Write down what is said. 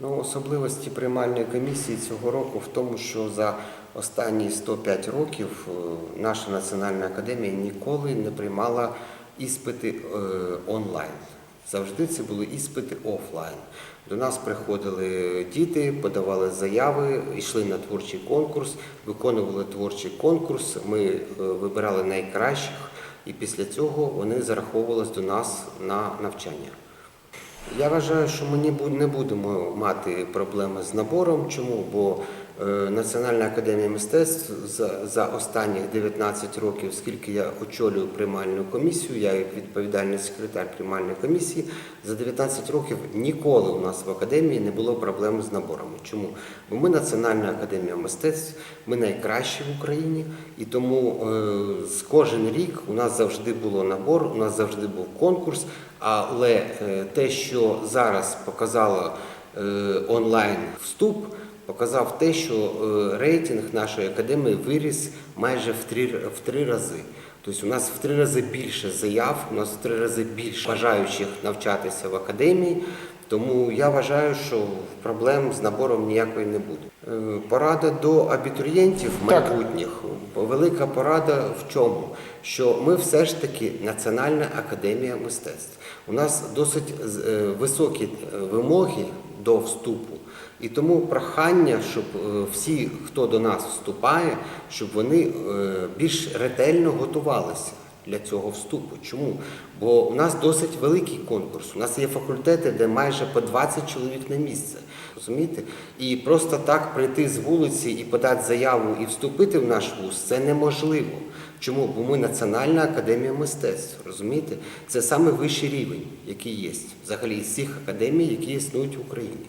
Ну, особливості приймальної комісії цього року в тому, що за останні 105 років е, наша національна академія ніколи не приймала іспити е, онлайн. Завжди це були іспити офлайн. До нас приходили діти, подавали заяви, йшли на творчий конкурс, виконували творчий конкурс. Ми е, вибирали найкращих, і після цього вони зараховувались до нас на навчання. Я вважаю, що ми не бу- не будемо мати проблеми з набором. Чому? Бо Національна академія мистецтв за, за останніх 19 років, скільки я очолюю приймальну комісію, я як відповідальний секретар приймальної комісії, за 19 років ніколи у нас в академії не було проблем з наборами. Чому? Бо ми Національна академія мистецтв, ми найкращі в Україні, і тому е, з кожен рік у нас завжди було набор, у нас завжди був конкурс. Але е, те, що зараз показало е, онлайн вступ, показав те, що е, рейтинг нашої академії виріс майже в три, в три рази. Тобто у нас в три рази більше заяв, у нас в три рази більше бажаючих навчатися в академії. Тому я вважаю, що проблем з набором ніякої не буде. Е, Порада до абітурієнтів Так. майбутніх. Велика порада в чому? Що ми все ж таки Національна академія мистецтв. У нас досить е, високі вимоги до вступу. І тому прохання, щоб е, всі, хто до нас вступає, щоб вони е, більш ретельно готувалися для цього вступу. Чому? Бо у нас досить великий конкурс. У нас є факультети, де майже по 20 чоловік на місце. Розумієте? І просто так прийти з вулиці і подати заяву і вступити в наш вуз це неможливо. Чому? Бо ми Національна академія мистецтв. Розумієте? Це саме вищий рівень, який є взагалі з всіх академій, які існують в Україні.